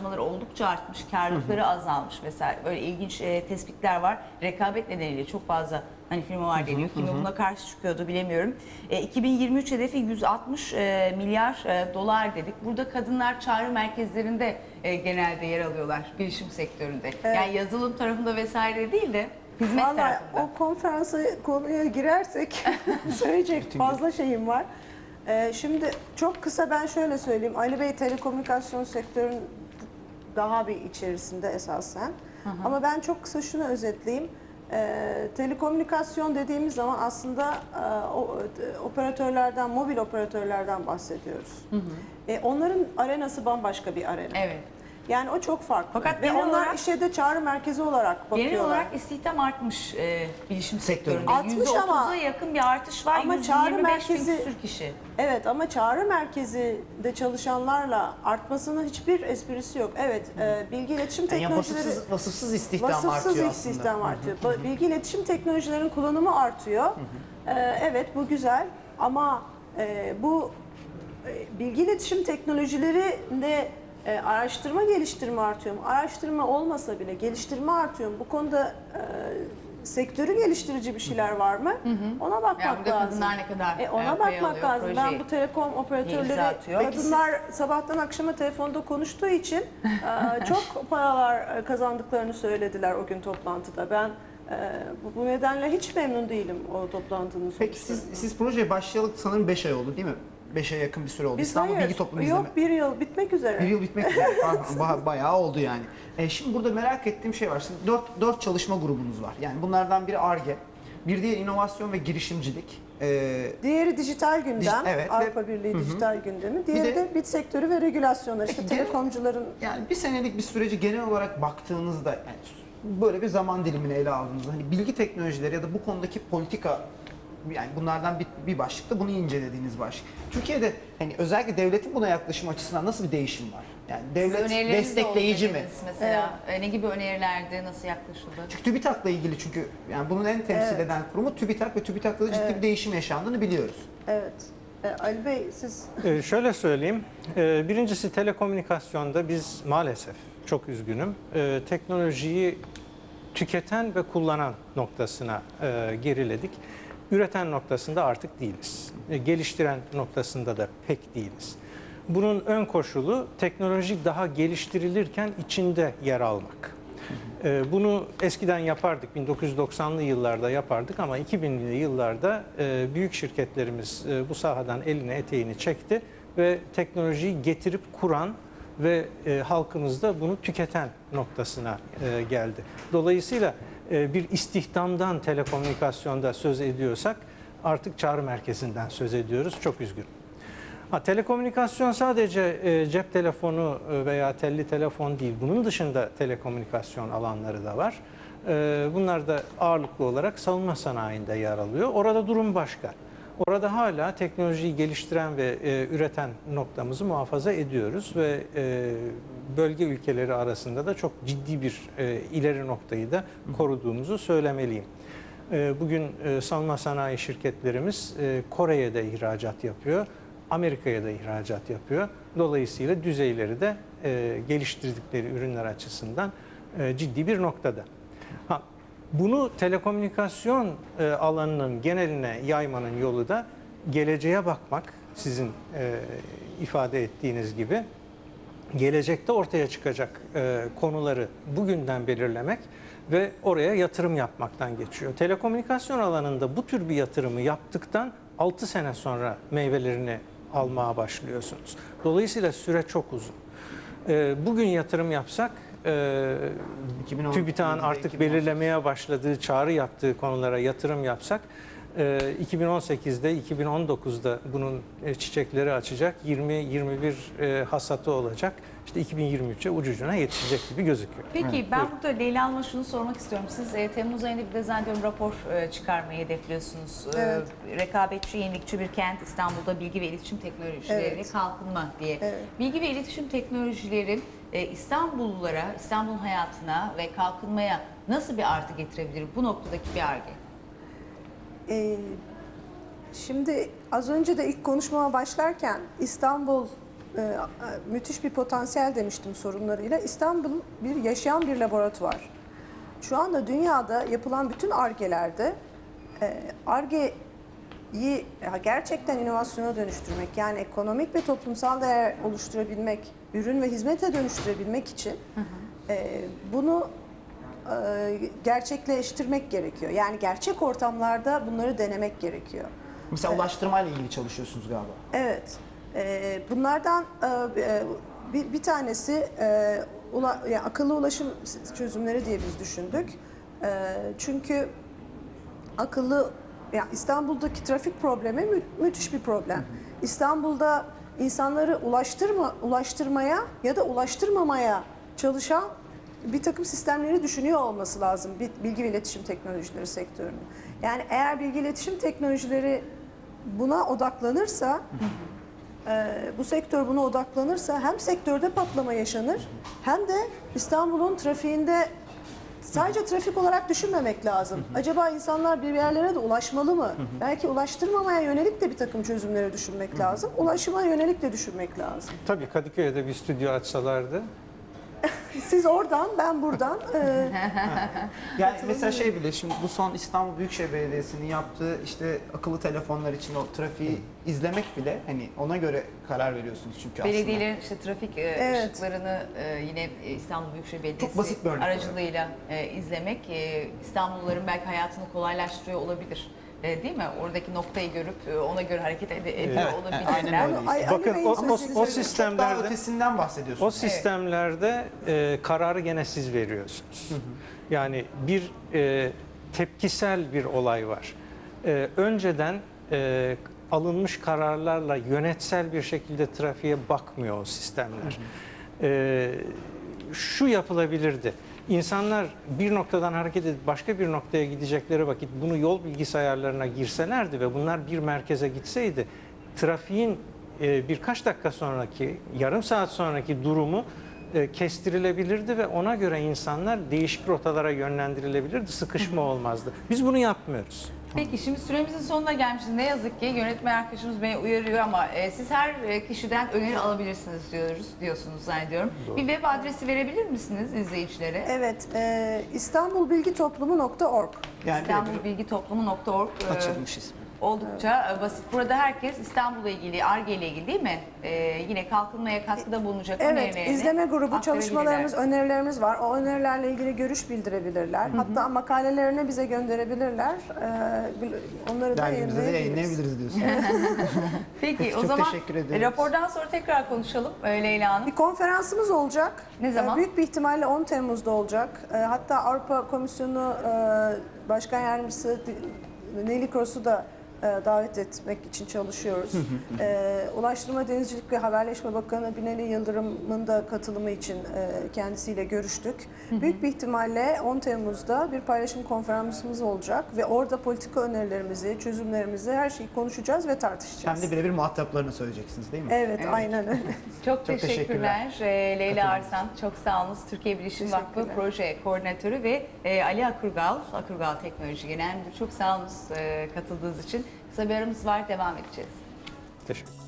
harcamaları oldukça artmış, karlılıkları azalmış vesaire. Böyle ilginç e, tespitler var. Rekabet nedeniyle çok fazla hani firma var deniyor. Kimi buna karşı çıkıyordu bilemiyorum. E, 2023 hedefi 160 e, milyar e, dolar dedik. Burada kadınlar çağrı merkezlerinde e, genelde yer alıyorlar bilişim sektöründe. Yani yazılım tarafında vesaire değil de hizmet Valla tarafında. o konferansa konuya girersek söyleyecek fazla şeyim var. Ee, şimdi çok kısa ben şöyle söyleyeyim. Ali Bey telekomünikasyon sektörün daha bir içerisinde esasen. Ama ben çok kısa şunu özetleyeyim. Ee, telekomünikasyon dediğimiz zaman aslında e, o, e, operatörlerden, mobil operatörlerden bahsediyoruz. E, onların arenası bambaşka bir arena. Evet. Yani o çok farklı. Fakat Ve genel onlar olarak- işe de çağrı merkezi olarak bakıyorlar. Genel olarak istihdam artmış e, bilişim sektöründe. Artmış ama- %30'a yakın bir artış var. Ama 125 çağrı merkezi- küsür kişi. Evet ama çağrı merkezinde çalışanlarla artmasının hiçbir esprisi yok. Evet, e, bilgi iletişim Yani teknolojileri vasıfsız, vasıfsız istihdam vasıfsız artıyor istihdam aslında. artıyor. Ba- Bilgi iletişim teknolojilerin kullanımı artıyor. E, evet bu güzel ama e, bu e, bilgi iletişim teknolojilerinde e, araştırma geliştirme artıyor mu? Araştırma olmasa bile geliştirme artıyor mu? Bu konuda e, sektörü geliştirici bir şeyler var mı? Ona bakmak Yani lazım. kadınlar ne kadar E, ona bakmak alıyor lazım. projeyi? Ben bu telekom operatörleri atıyor. Peki kadınlar sabahtan akşama telefonda konuştuğu için e, çok paralar e, kazandıklarını söylediler o gün toplantıda. Ben e, bu, nedenle hiç memnun değilim o toplantının Peki siz, sonuçlarından. siz projeye başlayalı sanırım 5 ay oldu değil mi? 5 aya yakın bir süre oldu. Biz İstanbul hayır, Bilgi Toplumu İzleme. Yok bir yıl bitmek üzere. Bir yıl bitmek üzere. Ba- Bayağı oldu yani. E, şimdi burada merak ettiğim şey var. Şimdi 4, 4 çalışma grubunuz var. Yani bunlardan biri ARGE, bir diğer inovasyon ve girişimcilik. E, Diğeri dijital gündem, Dij- evet ve- Avrupa Birliği dijital gündemi. Diğeri de- de, bit sektörü ve regülasyonlar. İşte genel- telekomcuların yani bir senelik bir süreci genel olarak baktığınızda yani böyle bir zaman dilimini ele aldığınızda hani bilgi teknolojileri ya da bu konudaki politika yani bunlardan bir, bir başlıkta bunu incelediğiniz başlık. Türkiye'de hani özellikle devletin buna yaklaşım açısından nasıl bir değişim var? Yani devlet destekleyici mi? Mesela E, ne gibi önerilerdi, nasıl yaklaşıldı? Çünkü TÜBİTAK'la ilgili çünkü yani bunun en temsil Evet. eden kurumu TÜBİTAK ve TÜBİTAK'ta da ciddi bir değişim yaşandığını biliyoruz. evet. E, Ali Bey siz Ee, şöyle söyleyeyim. Ee, birincisi telekomünikasyonda biz maalesef çok üzgünüm. Ee, teknolojiyi tüketen ve kullanan noktasına e, geriledik. Üreten noktasında artık değiliz. Geliştiren noktasında da pek değiliz. Bunun ön koşulu teknoloji daha geliştirilirken içinde yer almak. Ee, Bunu eskiden yapardık, 1990'lı yıllarda yapardık ama 2000'li yıllarda e, büyük şirketlerimiz e, bu sahadan elini eteğini çekti ve teknolojiyi getirip kuran ve e, halkımız da bunu tüketen noktasına geldi. Dolayısıyla bir istihdamdan telekomünikasyonda söz ediyorsak artık çağrı merkezinden söz ediyoruz. Çok üzgünüm. Ha, telekomünikasyon sadece e, cep telefonu e, veya telli telefon değil. Bunun dışında telekomünikasyon alanları da var. E, bunlar da ağırlıklı olarak savunma sanayinde yer alıyor. Orada durum başka. Orada hala teknolojiyi geliştiren ve e, üreten noktamızı muhafaza ediyoruz ve e, bölge ülkeleri arasında da çok ciddi bir e, ileri noktayı da koruduğumuzu söylemeliyim. E, Bugün e, savunma sanayi şirketlerimiz e, Kore'ye de ihracat yapıyor, Amerika'ya da ihracat yapıyor. Dolayısıyla düzeyleri de e, geliştirdikleri ürünler açısından e, ciddi bir noktada. Ha, bunu telekomünikasyon e, alanının geneline yaymanın yolu da geleceğe bakmak, sizin e, ifade ettiğiniz gibi gelecekte ortaya çıkacak e, konuları bugünden belirlemek ve oraya yatırım yapmaktan geçiyor. Telekomünikasyon alanında bu tür bir yatırımı yaptıktan 6 sene sonra meyvelerini almaya başlıyorsunuz. Dolayısıyla süre çok uzun. E, bugün yatırım yapsak e, 2010 TÜBİTAK'ın artık 2018 belirlemeye başladığı, çağrı yaptığı konulara yatırım yapsak 2018'de, 2019'da bunun e, çiçekleri açacak, 20-21 e, hasatı olacak. İşte 2023'e ucucuna yetişecek gibi gözüküyor. Peki ben burada Leyla Hanım'a şunu sormak istiyorum. Siz e, Temmuz ayında bir de zannediyorum rapor e, çıkarmayı hedefliyorsunuz. E, Evet. rekabetçi, yenilikçi bir kent İstanbul'da bilgi ve iletişim teknolojileriyle Evet. kalkınma diye. Evet. Bilgi ve iletişim teknolojileri e, İstanbullulara, İstanbul'un hayatına ve kalkınmaya nasıl bir artı getirebilir? Bu noktadaki bir arge. Ee, şimdi az önce de ilk konuşmama başlarken İstanbul e, müthiş bir potansiyel demiştim sorunlarıyla. İstanbul bir yaşayan bir laboratuvar. Şu anda dünyada yapılan bütün argelerde argeyi gerçekten inovasyona dönüştürmek yani ekonomik ve toplumsal değer oluşturabilmek, ürün ve hizmete dönüştürebilmek için e, bunu e, gerçekleştirmek gerekiyor. Yani gerçek ortamlarda bunları denemek gerekiyor. Mesela ulaştırmayla ilgili çalışıyorsunuz galiba. Evet. Ee, bunlardan e, e, bir, bir tanesi e, ula- yani akıllı ulaşım çözümleri diye biz düşündük. E, çünkü akıllı yani İstanbul'daki trafik problemi mü- müthiş bir problem. İstanbul'da insanları ulaştırma ulaştırmaya ya da ulaştırmamaya çalışan bir takım sistemleri düşünüyor olması lazım bi- bilgi ve iletişim teknolojileri sektörünün. Yani eğer bilgi iletişim teknolojileri buna odaklanırsa e, bu sektör buna odaklanırsa hem sektörde patlama yaşanır hem de İstanbul'un trafiğinde sadece trafik olarak düşünmemek lazım. Acaba insanlar bir yerlere de ulaşmalı mı? Belki ulaştırmamaya yönelik de bir takım çözümleri düşünmek lazım. Ulaşıma yönelik de düşünmek lazım. Tabii Kadıköy'de bir stüdyo açsalardı Siz oradan, ben buradan. e, Yani mesela şey bile şimdi bu son İstanbul Büyükşehir Belediyesi'nin yaptığı işte akıllı telefonlar için o trafiği izlemek bile hani ona göre karar veriyorsunuz çünkü aslında. Belediyelerin işte trafik e, Evet. ışıklarını e, yine İstanbul Büyükşehir Belediyesi basit bir örnek aracılığıyla e, izlemek e, İstanbulluların belki hayatını kolaylaştırıyor olabilir. E, değil mi? Oradaki noktayı görüp e, ona göre hareket ede- ediyor Evet, olabilirler. aynen öyle. Ay- Ali Bakın o, o, o söyleyeyim. Çok daha sistemlerde ötesinden o bahsediyorsunuz. sistemlerde e, kararı gene siz veriyorsunuz. Yani bir e, tepkisel bir olay var. E, önceden e, alınmış kararlarla yönetsel bir şekilde trafiğe bakmıyor o sistemler. E, şu yapılabilirdi. İnsanlar bir noktadan hareket edip başka bir noktaya gidecekleri vakit bunu yol bilgisayarlarına girselerdi ve bunlar bir merkeze gitseydi trafiğin e, birkaç dakika sonraki, yarım saat sonraki durumu e, kestirilebilirdi ve ona göre insanlar değişik rotalara yönlendirilebilirdi. Sıkışma olmazdı. Biz bunu yapmıyoruz. Peki şimdi süremizin sonuna gelmişiz. Ne yazık ki yönetmen arkadaşımız beni uyarıyor ama e, siz her e, kişiden öneri alabilirsiniz diyoruz diyorsunuz zannediyorum. Bir web adresi verebilir misiniz izleyicilere? evet, e, İstanbulbilgitoplumu.org. Yani İstanbulbilgitoplumu.org e, açılmış ismi. Oldukça e, basit. Burada herkes İstanbul'la ilgili, ARGE ile ilgili değil mi? E, yine kalkınmaya katkıda bulunacak Evet, önerilerini izleme grubu çalışmalarımız, önerilerimiz var. O önerilerle ilgili görüş bildirebilirler. Hatta makalelerini bize gönderebilirler. Ee, onları da Dergimizde de yayınlayabiliriz. yayınlayabiliriz diyorsun. Peki, Peki, o çok zaman teşekkür ediyoruz. rapordan sonra tekrar konuşalım e, Leyla Hanım. Bir konferansımız olacak. Ne zaman? Ee, Büyük bir ihtimalle 10 Temmuz'da olacak. Ee, Hatta Avrupa Komisyonu e, Başkan Yardımcısı Nelly Kroos'u da e, davet etmek için çalışıyoruz. Ee, Ulaştırma, Denizcilik ve Haberleşme Bakanı Binali Yıldırım'ın da katılımı için e, kendisiyle görüştük. Büyük bir ihtimalle 10 Temmuz'da bir paylaşım konferansımız olacak ve orada politika önerilerimizi, çözümlerimizi, her şeyi konuşacağız ve tartışacağız. Hem de birebir muhataplarına söyleyeceksiniz değil mi? Evet, Evet. aynen öyle. Çok, teşekkürler. teşekkürler. Ee, Leyla Arslan çok sağ. Türkiye Bilişim Vakfı. Proje Koordinatörü ve e, Ali Akurgal, Akurgal Teknoloji Genel Müdürü. Çok sağ olunuz e, katıldığınız için. Kısa bir aramız var, devam edeceğiz. Teşekkür